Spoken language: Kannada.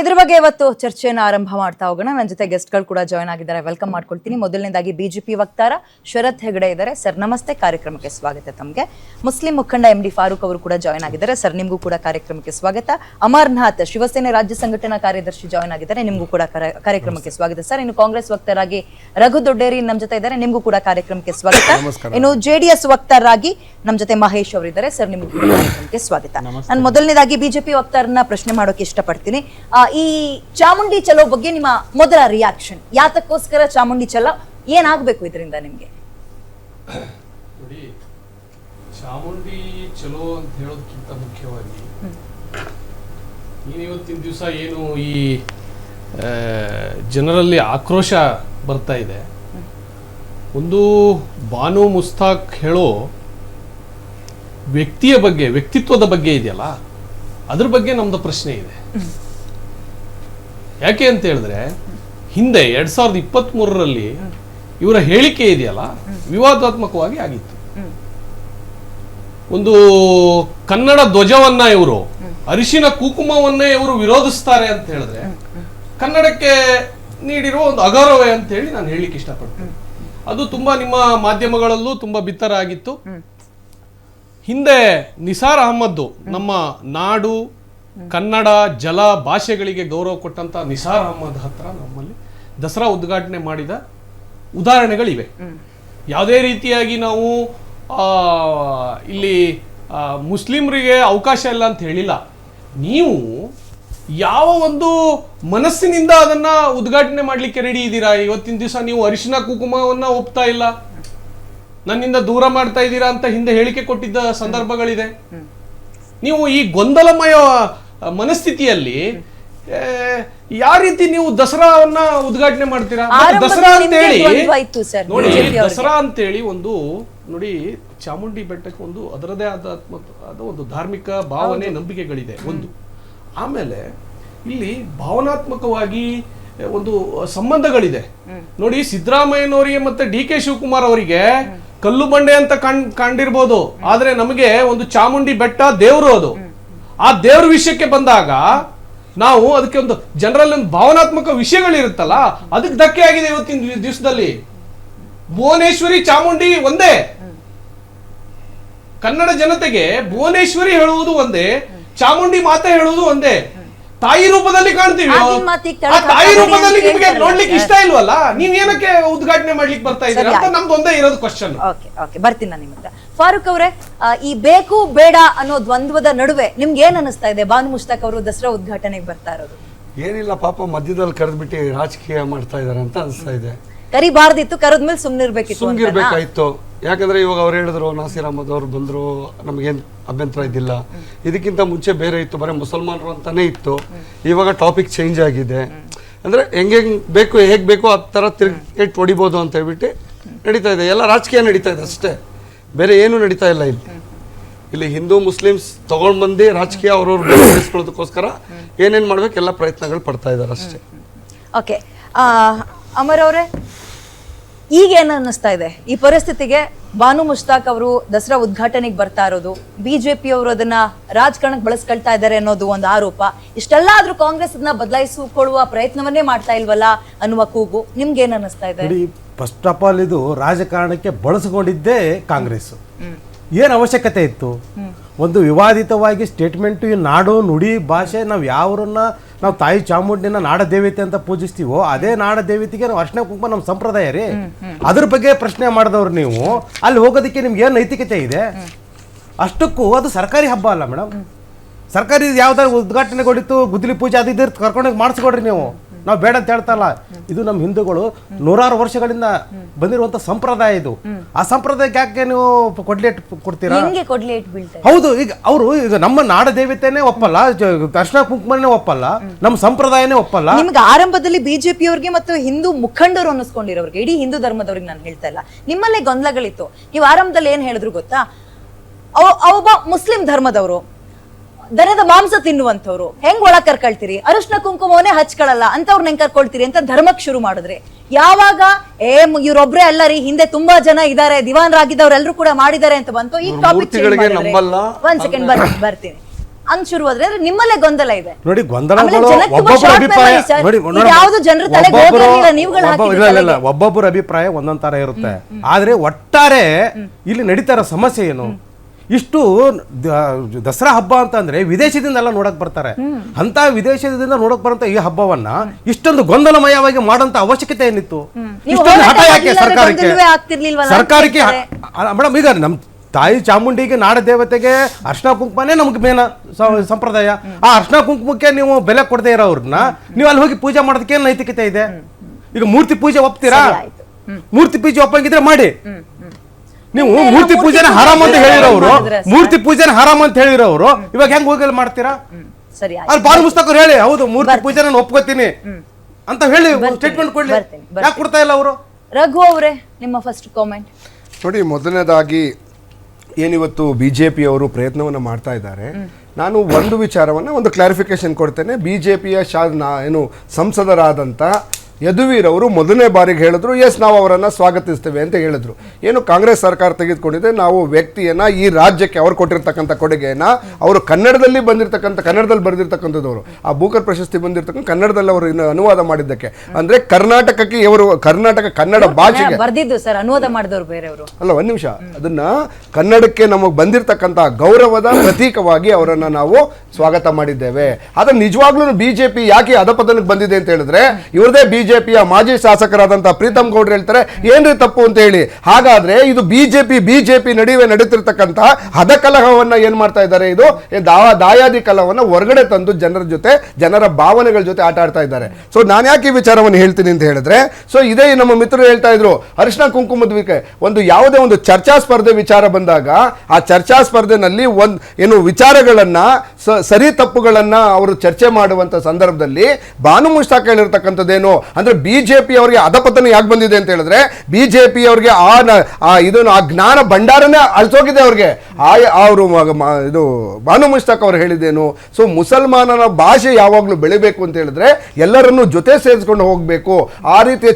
ಇದ್ರ ಬಗ್ಗೆ ಇವತ್ತು ಚರ್ಚೆಯನ್ನು ಆರಂಭ ಮಾಡ್ತಾ ಹೋಗೋಣ. ನನ್ನ ಜೊತೆ ಗೆಸ್ಟ್ಗಳು ಕೂಡ ಜಾಯ್ನ್ ಆಗಿದ್ದಾರೆ. ವೆಲ್ಕಮ್ ಮಾಡ್ಕೊಳ್ತೀನಿ. ಮೊದಲನೇದಾಗಿ ಬಿಜೆಪಿ ವಕ್ತಾರ ಶರತ್ ಹೆಗಡೆ ಇದ್ದಾರೆ. ಸರ್ ನಮಸ್ತೆ. ಕಾರ್ಯಕ್ರಮಕ್ಕೆ ಸ್ವಾಗತ ತಮಗೆ. ಮುಸ್ಲಿಂ ಮುಖಂಡ ಎಂ ಡಿ ಫಾರೂಕ್ ಅವರು ಕೂಡ ಜಾಯ್ನ್ ಆಗಿದ್ದಾರೆ. ಸರ್ ನಿಮಗೂ ಕೂಡ ಕಾರ್ಯಕ್ರಮಕ್ಕೆ ಸ್ವಾಗತ. ಅಮರ್ನಾಥ್ ಶಿವಸೇನೆ ರಾಜ್ಯ ಸಂಘಟನಾ ಕಾರ್ಯದರ್ಶಿ ಜಾಯ್ನ್ ಆಗಿದ್ದಾರೆ. ನಿಮಗೂ ಕೂಡ ಕಾರ್ಯಕ್ರಮಕ್ಕೆ ಸ್ವಾಗತ. ಸರ್ ಇನ್ನು ಕಾಂಗ್ರೆಸ್ ವಕ್ತಾರಾಗಿ ರಘು ದೊಡ್ಡೇರಿ ನಮ್ಮ ಜೊತೆ ಇದ್ದಾರೆ. ನಿಮಗೂ ಕೂಡ ಕಾರ್ಯಕ್ರಮಕ್ಕೆ ಸ್ವಾಗತ. ಇನ್ನು ಜೆಡಿಎಸ್ ವಕ್ತಾರರಾಗಿ ನಮ್ಮ ಜೊತೆ ಮಹೇಶ್ ಅವರಿದ್ದಾರೆ. ಸರ್ ನಿಮಗೂ ಕೂಡ ಕಾರ್ಯಕ್ರಮಕ್ಕೆ ಸ್ವಾಗತ. ನಾನು ಮೊದಲನೇದಾಗಿ ಬಿಜೆಪಿ ವಕ್ತಾರನ್ನ ಪ್ರಶ್ನೆ ಮಾಡೋಕೆ ಇಷ್ಟಪಡ್ತೀನಿ. ಈ ಚಾಮುಂಡಿ ಚಲೋ ಬಗ್ಗೆ ನಿಮ್ಮ ಮೊದಲ ರಿಯಾಕ್ಷನ್ ಯಾತಕ್ಕೋಸ್ಕರ ಚಾಮುಂಡಿ ಚಲ ಏನಾಗಬೇಕು ಇದರಿಂದ ನಿಮಗೆ? ನೋಡಿ ಚಾಮುಂಡಿ ಚಲೋ ಅಂತ ಹೇಳೋದಕ್ಕಿಂತ ಮುಖ್ಯವಾಗಿ ಇವತ್ತಿನ ದಿವಸ ಏನು ಈ ಜನರಲ್ಲಿ ಆಕ್ರೋಶ ಬರ್ತಾ ಇದೆ. ಒಂದು ಬಾನು ಮುಸ್ತಾಕ್ ಹೇಳೋ ವ್ಯಕ್ತಿಯ ಬಗ್ಗೆ ವ್ಯಕ್ತಿತ್ವದ ಬಗ್ಗೆ ಇದೆಯಲ್ಲ ಅದ್ರ ಬಗ್ಗೆ ನಮ್ದು ಪ್ರಶ್ನೆ ಇದೆ. ಯಾಕೆ ಅಂತ ಹೇಳಿದ್ರೆ ಹಿಂದೆ ಎರಡ್ ಸಾವಿರದ ಇಪ್ಪತ್ತ್ ಮೂರರಲ್ಲಿ ಇವರ ಹೇಳಿಕೆ ಇದೆಯಲ್ಲ ವಿವಾದಾತ್ಮಕವಾಗಿ ಆಗಿತ್ತು. ಒಂದು ಕನ್ನಡ ಧ್ವಜವನ್ನ ಇವರು ಅರಿಶಿನ ಕುಕುಮವನ್ನೇ ಇವರು ವಿರೋಧಿಸ್ತಾರೆ ಅಂತ ಹೇಳಿದ್ರೆ ಕನ್ನಡಕ್ಕೆ ನೀಡಿರುವ ಒಂದು ಅಗೌರವ ಅಂತ ಹೇಳಿ ನಾನು ಹೇಳಲಿಕ್ಕೆ ಇಷ್ಟಪಡ್ತೇನೆ. ಅದು ತುಂಬಾ ನಿಮ್ಮ ಮಾಧ್ಯಮಗಳಲ್ಲೂ ತುಂಬಾ ಬಿತ್ತರ ಆಗಿತ್ತು ಹಿಂದೆ ನಿಸಾರ್ ಅಹಮ್ಮದ್ ನಮ್ಮ ನಾಡು ಕನ್ನಡ ಜಲ ಭಾಷೆಗಳಿಗೆ ಗೌರವ ಕೊಟ್ಟಂತ ನಿಸಾರ್ ಅಹಮದ್ ಹತ್ರ ನಮ್ಮಲ್ಲಿ ದಸರಾ ಉದ್ಘಾಟನೆ ಮಾಡಿದ ಉದಾಹರಣೆಗಳಿವೆ. ಯಾವುದೇ ರೀತಿಯಾಗಿ ನಾವು ಆ, ಇಲ್ಲಿ ಮುಸ್ಲಿಮರಿಗೆ ಮುಸ್ಲಿಮ್ರಿಗೆ ಅವಕಾಶ ಇಲ್ಲ ಅಂತ ಹೇಳಿಲ್ಲ. ನೀವು ಯಾವ ಒಂದು ಮನಸ್ಸಿನಿಂದ ಅದನ್ನ ಉದ್ಘಾಟನೆ ಮಾಡ್ಲಿಕ್ಕೆ ರೆಡಿ ಇದ್ದೀರಾ? ಇವತ್ತಿನ ದಿವಸ ನೀವು ಅರಿಶಿನ ಕುಕುಮವನ್ನ ಒಪ್ತಾ ಇಲ್ಲ? ನನ್ನಿಂದ ದೂರ ಮಾಡ್ತಾ ಇದ್ದೀರಾ ಅಂತ ಹಿಂದೆ ಹೇಳಿಕೆ ಕೊಟ್ಟಿದ್ದ ಸಂದರ್ಭಗಳಿದೆ. ನೀವು ಈ ಗೊಂದಲಮಯ ಮನಸ್ಥಿತಿಯಲ್ಲಿ ಯಾವ ರೀತಿ ನೀವು ದಸರಾವನ್ನ ಉದ್ಘಾಟನೆ ಮಾಡ್ತೀರಾ? ದಸರಾ ಅಂತ ಹೇಳಿ ನೋಡಿ ದಸರಾ ಅಂತ ಹೇಳಿ ಅಂತೇಳಿ ಒಂದು ನೋಡಿ ಚಾಮುಂಡಿ ಬೆಟ್ಟಕ್ಕೆ ಒಂದು ಅದರದೇ ಆದ ಒಂದು ಧಾರ್ಮಿಕ ಭಾವನೆ ನಂಬಿಕೆಗಳಿದೆ ಒಂದು. ಆಮೇಲೆ ಇಲ್ಲಿ ಭಾವನಾತ್ಮಕವಾಗಿ ಒಂದು ಸಂಬಂಧಗಳಿದೆ. ನೋಡಿ ಸಿದ್ದರಾಮಯ್ಯನವರಿಗೆ ಮತ್ತೆ ಡಿ ಕೆ ಶಿವಕುಮಾರ್ ಅವರಿಗೆ ಕಲ್ಲು ಬಂಡೆ ಅಂತ ಕಣ್ ಕಂಡಿರ್ಬೋದು. ಆದ್ರೆ ನಮಗೆ ಒಂದು ಚಾಮುಂಡಿ ಬೆಟ್ಟ ದೇವರು ಅದು. ಆ ದೇವ್ರ ವಿಷಯಕ್ಕೆ ಬಂದಾಗ ನಾವು ಅದಕ್ಕೆ ಒಂದು ಜನರಲ್ಲಿ ಒಂದು ಭಾವನಾತ್ಮಕ ವಿಷಯಗಳಿರುತ್ತಲ್ಲ, ಅದಕ್ಕೆ ಧಕ್ಕೆ ಆಗಿದೆ ಇವತ್ತಿನ ದಿವಸದಲ್ಲಿ. ಭುವನೇಶ್ವರಿ ಚಾಮುಂಡಿ ಒಂದೇ. ಕನ್ನಡ ಜನತೆಗೆ ಭುವನೇಶ್ವರಿ ಹೇಳುವುದು ಒಂದೇ, ಚಾಮುಂಡಿ ಮಾತೆ ಹೇಳುವುದು ಒಂದೇ. ತಾಯಿ ರೂಪದಲ್ಲಿ ಕಾಣ್ತೀವಿ. ಆ ತಾಯಿ ರೂಪದಲ್ಲಿ ನಿಮ್ಗೆ ನೋಡ್ಲಿಕ್ಕೆ ಇಷ್ಟ ಇಲ್ವಲ್ಲ? ನೀವ್ ಏನಕ್ಕೆ ಉದ್ಘಾಟನೆ ಮಾಡ್ಲಿಕ್ಕೆ ಬರ್ತಾ ಇದ್ದೀರಾ ಅಂತ. ನಮ್ದು ಒಂದೇ ಇರೋದು ಕ್ವಶನ್ ಓಕೆ ಓಕೆ ಬರ್ತೀನಿ ನಾನು ನಿಮ್ಮ ಹತ್ರ ಫಾರೂಕ್ ಅವರೇ ಈ ಬೇಕು ಬೇಡ ಅನ್ನೋ ದ್ವಂದ್ವದ ನಡುವೆ ನಿಮ್ಗೆ ಏನ್ ಅನಿಸ್ತಾ ಇದೆ? ಬಾನು ಮುಷ್ತಾಕ್ ಅವರು ದಸರಾ ಉದ್ಘಾಟನೆಗೆ ಬರ್ತಾ ಇರೋದು. ಏನಿಲ್ಲ ಪಾಪ ಮಧ್ಯದಲ್ಲಿ ಕರೆದ್ಬಿಟ್ಟು ರಾಜಕೀಯ ಮಾಡ್ತಾ ಇದಾರೆ ಅಂತ ಅನಿಸ್ತಾ ಇದೆ. ಕರಿಬಾರ್ದಿತ್ತು ಕರೆದ್ಮೇಲೆ ಸುಮ್ನೆ ಸುಮ್ಗಿರ್ಬೇಕಾಯ್ತು ಯಾಕಂದ್ರೆ ಇವಾಗ ಅವ್ರು ಹೇಳಿದ್ರು ನಾಸಿರ್ ಅಹಮದ್ ಅವ್ರು ಬಂದ್ರು ನಮಗೇನು ಅಭ್ಯಂತರ ಇದ್ದಿಲ್ಲ. ಇದಕ್ಕಿಂತ ಮುಂಚೆ ಬೇರೆ ಇತ್ತು ಬರೀ ಮುಸಲ್ಮಾನರು ಅಂತಾನೆ ಇತ್ತು. ಇವಾಗ ಟಾಪಿಕ್ ಚೇಂಜ್ ಆಗಿದೆ. ಅಂದ್ರೆ ಹೆಂಗೆ ಬೇಕು ಹೇಗ್ ಬೇಕು ಆ ಥರ ತಿರ್ಗೇಟ್ ಹೊಡಿಬೋದು ಅಂತ ಹೇಳ್ಬಿಟ್ಟು ನಡೀತಾ ಇದೆ. ಎಲ್ಲ ರಾಜಕೀಯ ನಡೀತಾ ಇದೆ ಅಷ್ಟೇ. ಬೇರೆ ಏನು ನಡೀತಾ ಇಲ್ಲ ಇಲ್ಲಿ. ಇಲ್ಲಿ ಹಿಂದೂ ಮುಸ್ಲಿಮ್ಸ್ ತಗೊಂಡ್ ಬಂದು ರಾಜಕೀಯ ಅವ್ರವ್ರು ಬೆಳೆಸ್ಕೊಳ್ಳೋದಕ್ಕೋಸ್ಕರ ಏನೇನ್ ಮಾಡ್ಬೇಕು ಎಲ್ಲ ಪ್ರಯತ್ನಗಳು ಪಡ್ತಾ ಇದ್ದಾರೆ ಅಷ್ಟೇ. ಓಕೆ ಅಮರ್ ಅವರೇ ಈಗ ಏನು ಅನ್ನಿಸ್ತಾ ಇದೆ? ಈ ಪರಿಸ್ಥಿತಿಗೆ ಬಾನು ಮುಷ್ತಾಕ್ ಅವರು ದಸರಾ ಉದ್ಘಾಟನೆಗೆ ಬರ್ತಾ ಇರೋದು ಬಿಜೆಪಿ ಅವರು ಅದನ್ನ ರಾಜಕಾರಣಕ್ಕೆ ಬಳಸ್ಕೊಳ್ತಾ ಇದ್ದಾರೆ ಅನ್ನೋದು ಒಂದು ಆರೋಪ. ಇಷ್ಟೆಲ್ಲ ಆದ್ರೂ ಕಾಂಗ್ರೆಸ್ ಅದನ್ನ ಬದಲಾಯಿಸಿಕೊಳ್ಳುವ ಪ್ರಯತ್ನವನ್ನೇ ಮಾಡ್ತಾ ಇಲ್ವಲ್ಲ ಅನ್ನುವ ಕೂಗು. ನಿಮ್ಗೆ ಏನ್ ಅನ್ನಿಸ್ತಾ ಇದೆ? ಫಸ್ಟ್ ಆಫ್ ಆಲ್ ಇದು ರಾಜಕಾರಣಕ್ಕೆ ಬಳಸಿಕೊಂಡಿದ್ದೇ ಕಾಂಗ್ರೆಸ್. ಏನು ಅವಶ್ಯಕತೆ ಇತ್ತು? ಒಂದು ವಿವಾದಿತವಾಗಿ ಸ್ಟೇಟ್ಮೆಂಟು ಈ ನಾಡು ನುಡಿ ಭಾಷೆ ನಾವು ಯಾವ್ರನ್ನ ನಾವು ತಾಯಿ ಚಾಮುಂಡಿನ ನಾಡ ದೇವತೆ ಅಂತ ಪೂಜಿಸ್ತೀವೋ ಅದೇ ನಾಡ ದೇವತೆಗೆ ನಾವು ಅರ್ಶನ ಕುಂಕುಮ ನಮ್ಮ ಸಂಪ್ರದಾಯ ರೀ. ಅದ್ರ ಬಗ್ಗೆ ಪ್ರಶ್ನೆ ಮಾಡಿದವ್ರು ನೀವು. ಅಲ್ಲಿ ಹೋಗೋದಕ್ಕೆ ನಿಮ್ಗೆ ಏನು ನೈತಿಕತೆ ಇದೆ? ಅಷ್ಟಕ್ಕೂ ಅದು ಸರ್ಕಾರಿ ಹಬ್ಬ ಅಲ್ಲ ಮೇಡಮ್ ಸರ್ಕಾರಿ ಯಾವ್ದಾದ್ರು ಉದ್ಘಾಟನೆಗೊಳಿತು ಗುದ್ದಲಿ ಪೂಜೆ ಅದು ಇದ್ರ ಕರ್ಕೊಂಡೋಗಿ ಮಾಡಿಸ್ಕೊಡ್ರಿ ನೀವು. ನಾವು ಬೇಡ ಅಂತ ಹೇಳ್ತಲ್ಲ ಇದು ನಮ್ಮ ಹಿಂದೂಗಳು ನೂರಾರು ವರ್ಷಗಳಿಂದ ಬಂದಿರುವಂತ ಸಂಪ್ರದಾಯ ಇದು. ಆ ಸಂಪ್ರದಾಯಕ್ಕೆ ಯಾಕೆ ನೀವು ಕೊಡ್ಲೇಟ್ ಕೊಡ್ತೀರಾ? ಹೆಂಗೆ ಕೊಡ್ಲಿ ಇಟ್ ಬೀಳ್ತಾರೆ ಹೌದು ಈಗ ಅವರು ಈಗ ನಮ್ಮ ನಾಡ ದೇವತೆನೇ ಒಪ್ಪಲ್ಲ ಜ- ಅರ್ಶಿನ ಕುಂಕುಮನೇ ಒಪ್ಪಲ್ಲ ನಮ್ಮ ಸಂಪ್ರದಾಯನೇ ಒಪ್ಪಲ್ಲ. ನಿಮ್ಗೆ ಆರಂಭದಲ್ಲಿ ಬಿಜೆಪಿ ಅವ್ರಿಗೆ ಮತ್ತು ಹಿಂದೂ ಮುಖಂಡರು ಅನ್ನಿಸ್ಕೊಂಡಿರೋರಿಗೆ ಇಡೀ ಹಿಂದೂ ಧರ್ಮದವ್ರಿಗೆ ನಾನು ಹೇಳ್ತಾ ಇಲ್ಲ. ನಿಮ್ಮಲ್ಲೇ ಗೊಂದಲಗಳಿತ್ತು. ನೀವು ಆರಂಭದಲ್ಲಿ ಏನ್ ಹೇಳಿದ್ರು ಗೊತ್ತಾ? ಅವ- ಒಬ್ಬ ಮುಸ್ಲಿಂ ಧರ್ಮದವರು. ದನದ ಮಾಂಸ ತಿನ್ನುವಂಥವ್ರು. ಹೆಂಗ್ ಒಳ ಕರ್ಕೊಳ್ತೀರಿ? ಅರಿಶಿನ ಕುಂಕುಮವನ್ನೇ ಹಚ್ಕೊಳ್ಳಲ್ಲ ಅಂತವ್ರನ್ನ ಹೆಂಗ್ ಕರ್ಕೊಳ್ತೀರಿ ಅಂತ ಧರ್ಮಕ್ಕೆ ಶುರು ಮಾಡಿದ್ರೆ. ಯಾವಾಗ ಏ ಇವ್ರೊಬ್ರೆ ಅಲ್ಲ ರೀ ಹಿಂದೆ ತುಂಬಾ ಜನ ಇದಾರೆ ದಿವಾನ್ರಾಗಿದ್ದವ್ರೆಲ್ಲರೂ ಕೂಡ ಮಾಡಿದ್ದಾರೆ ಅಂತ ಬಂತು ಈ ಟಾಪಿಕ್. ಒಂದ್ ಸೆಕೆಂಡ್ ಬರ್ತೀನಿ ಬರ್ತೀನಿ. ಅಂತ ಶುರುವಾದ್ರೆ ನಿಮ್ಮಲ್ಲೇ ಗೊಂದಲ ಇದೆ. ನೋಡಿ ಗೊಂದಲ ಒಬ್ಬೊಬ್ಬರ ಅಭಿಪ್ರಾಯ ಒಬ್ಬೊಬ್ಬರ ಒಂದೊಂದ್ ತರ ಇರುತ್ತೆ. ಆದ್ರೆ ಒಟ್ಟಾರೆ ಇಲ್ಲಿ ನಡೀತಾ ಇರೋ ಸಮಸ್ಯೆ ಏನು? ಇಷ್ಟು ದಸರಾ ಹಬ್ಬ ಅಂತಂದ್ರೆ ವಿದೇಶದಿಂದ ಎಲ್ಲ ನೋಡಕ್ ಬರ್ತಾರೆ. ಅಂತ ವಿದೇಶದಿಂದ ನೋಡಕ್ ಬರಂತ ಈ ಹಬ್ಬವನ್ನ ಇಷ್ಟೊಂದು ಗೊಂದಲಮಯವಾಗಿ ಮಾಡಂತ ಅವಶ್ಯಕತೆ ಏನಿತ್ತು? ಇಷ್ಟೊಂದು ಹಠ ಯಾಕೆ ಸರ್ಕಾರಕ್ಕೆ? ಅಂತ ಸರ್ಕಾರಕ್ಕೆ. ಮೇಡಮ್ ಈಗ ನಮ್ ತಾಯಿ ಚಾಮುಂಡಿಗೆ ನಾಡ ದೇವತೆಗೆ ಅರ್ಶನ ಕುಂಕುಮನೇ ನಮ್ಗೆ ಮೇನ ಸಂಪ್ರದಾಯ. ಆ ಅರ್ಶನ ಕುಂಕುಮಕ್ಕೆ ನೀವು ಬೆಲೆ ಕೊಡದೇ ಇರೋರ್ನ ನೀವು ಅಲ್ಲಿ ಹೋಗಿ ಪೂಜೆ ಮಾಡೋದಕ್ಕೆ ಏನ್ ನೈತಿಕತೆ ಇದೆ? ಈಗ ಮೂರ್ತಿ ಪೂಜೆ ಒಪ್ತೀರಾ? ಮೂರ್ತಿ ಪೂಜೆ ಒಪ್ಪಂಗಿದ್ರೆ ಮಾಡಿ. ನೀವು ಮೂರ್ತಿ ಪೂಜೆನ ಪೂಜೆ ಹರಾಮ್ ಅಂತ ಹೇಳಿರೋರು ಮೂರ್ತಿ ಪೂಜೆನ ಹರಾಮ್ ಅಂತ ಹೇಳಿರೋರು ಇವಾಗ ಹೆಂಗ್ ಹೋಗಲ್ ಮಾಡ್ತೀರಾ. ಸರಿ. ಅಲ್ಲಿ ಬಾಲ್ ಮುಸ್ತಕರು ಹೇಳಿ ಹೌದು ಮೂರ್ತಿ ಪೂಜೆ ನಾನು ಒಪ್ಕೋತೀನಿ ಅಂತ ಹೇಳಿ ಸ್ಟೇಟ್ಮೆಂಟ್ ಕೊಡ್ಲಿ. ಯಾಕೆ ಕೊಡ್ತಾ ಇಲ್ಲ ಅವರು? ರಘು ಅವರೇ ನಿಮ್ಮ ಫಸ್ಟ್ ಕಾಮೆಂಟ್ ನೋಡಿ ಮೊದಲನೇದಾಗಿ ಏನಿವತ್ತು ಬಿ ಜೆ ಪಿಯವರು ಪ್ರಯತ್ನವನ್ನು ಮಾಡ್ತಾ ಇದ್ದಾರೆ ನಾನು ಒಂದು ವಿಚಾರವನ್ನು ಒಂದು ಕ್ಲಾರಿಫಿಕೇಶನ್ ಕೊಡ್ತೇನೆ. ಬಿ ಜೆ ಪಿಯ ಶಾ ನಾ- ಏನು ಸಂಸದರಾದಂಥ ಯದುವೀರ್ ಅವರು ಮೊದಲನೇ ಬಾರಿಗೆ ಹೇಳಿದ್ರು ಎಸ್ ನಾವು ಅವರನ್ನು ಸ್ವಾಗತಿಸ್ತೇವೆ ಅಂತ ಹೇಳಿದ್ರು. ಏನು ಕಾಂಗ್ರೆಸ್ ಸರ್ಕಾರ ತೆಗೆದುಕೊಂಡಿದೆ ನಾವು ವ್ಯಕ್ತಿಯನ್ನ ಈ ರಾಜ್ಯಕ್ಕೆ ಅವರು ಕೊಟ್ಟಿರ್ತಕ್ಕಂಥ ಕೊಡುಗೆಯನ್ನು ಅವರು ಕನ್ನಡದಲ್ಲಿ ಬಂದಿರತಕ್ಕಂಥ ಕನ್ನಡದಲ್ಲಿ ಬರೆದಿರ್ತಕ್ಕಂಥದ್ದವರು. ಆ ಬೂಕರ್ ಪ್ರಶಸ್ತಿ ಬಂದಿರತಕ್ಕಂಥ ಕನ್ನಡದಲ್ಲಿ ಅವರು ಇನ್ನು ಅನುವಾದ ಮಾಡಿದ್ದಕ್ಕೆ. ಅಂದ್ರೆ ಕರ್ನಾಟಕಕ್ಕೆ ಇವರು ಕರ್ನಾಟಕ ಕನ್ನಡ ಭಾಷೆಗೆ ಬರೆದಿದ್ದು ಸರ್ ಅನುವಾದ ಮಾಡಿದವರು ಬೇರೆಯವರು. ಅಲ್ಲ ಒಂದು ನಿಮಿಷ. ಅದನ್ನ ಕನ್ನಡಕ್ಕೆ ನಮಗೆ ಬಂದಿರತಕ್ಕಂಥ ಗೌರವದ ಪ್ರತೀಕವಾಗಿ ಅವರನ್ನು ನಾವು ಸ್ವಾಗತ ಮಾಡಿದ್ದೇವೆ. ಆದ್ರೆ ನಿಜವಾಗ್ಲೂ ಬಿಜೆಪಿ ಯಾಕೆ ಅಧಪತನಕ್ಕೆ ಬಂದಿದೆ ಅಂತ ಹೇಳಿದ್ರೆ ಇವ್ರದೇ ಬಿಜೆಪಿಯ ಮಾಜಿ ಶಾಸಕರಾದಂತಹ ಪ್ರೀತಮ್ ಗೌಡ್ರು ಹೇಳ್ತಾರೆ, ಏನ್ರಿ ತಪ್ಪು ಅಂತ ಹೇಳಿ? ಹಾಗಾದ್ರೆ ಇದು ಬಿಜೆಪಿ ಬಿಜೆಪಿ ನಡುವೆ ನಡೀತಿರ್ತಕ್ಕಂತ ಹದಕಲಹವನ್ನ ಏನ್ ಮಾಡ್ತಾ ಇದ್ದಾರೆ ಇದು? ದಾಯಾದಿ ಕಲಹವನ್ನ ಹೊರಗಡೆ ತಂದು ಜನರ ಜೊತೆ, ಜನರ ಭಾವನೆಗಳ ಜೊತೆ ಆಟ ಆಡ್ತಾ ಇದ್ದಾರೆ. ಸೊ ನಾನು ಯಾಕೆ ಈ ವಿಚಾರವನ್ನು ಹೇಳ್ತೀನಿ ಅಂತ ಹೇಳಿದ್ರೆ ಸೊ ಇದೇ ನಮ್ಮ ಮಿತ್ರರು ಹೇಳ್ತಾ ಇದ್ರು ಅರಿಶಿನ ಕುಂಕುಮದ್ವಿಕೆ, ಒಂದು ಯಾವುದೇ ಒಂದು ಚರ್ಚಾ ಸ್ಪರ್ಧೆ ವಿಚಾರ ಬಂದಾಗ, ಆ ಚರ್ಚಾ ಸ್ಪರ್ಧೆನಲ್ಲಿ ಒಂದು, ಏನು ವಿಚಾರಗಳನ್ನ ಸರಿ ತಪ್ಪುಗಳನ್ನ ಅವರು ಚರ್ಚೆ ಮಾಡುವಂತ ಸಂದರ್ಭದಲ್ಲಿ ಭಾನು ಮುಷ್ತಾಕ್ ಹೇಳಿರ್ತಕ್ಕಂಥದ್ದೇನು? ಅಂದ್ರೆ ಬಿಜೆಪಿ ಅವರಿಗೆ ಅಧಪತನ ಯಾಕೆ ಬಂದಿದೆ ಅಂತ ಹೇಳಿದ್ರೆ ಬಿಜೆಪಿ ಅವರಿಗೆ ಆ ನ- ಆ ಇದನ್ನು, ಆ ಜ್ಞಾನ ಭಂಡಾರನೇ ಅಳಿಸೋಗಿದೆ ಅವ್ರಿಗೆ. ಆ ಅವರು ಇದು ಭಾನು ಮುಷ್ತಾಕ್ ಅವರು ಹೇಳಿದ್ದೇನು, ಸೊ ಮುಸಲ್ಮಾನನ ಭಾಷೆ ಯಾವಾಗಲೂ ಬೆಳಿಬೇಕು ಅಂತ ಹೇಳಿದ್ರೆ ಎಲ್ಲರನ್ನೂ ಜೊತೆ ಸೇರಿಸ್ಕೊಂಡು ಹೋಗಬೇಕು. ಆ ರೀತಿಯ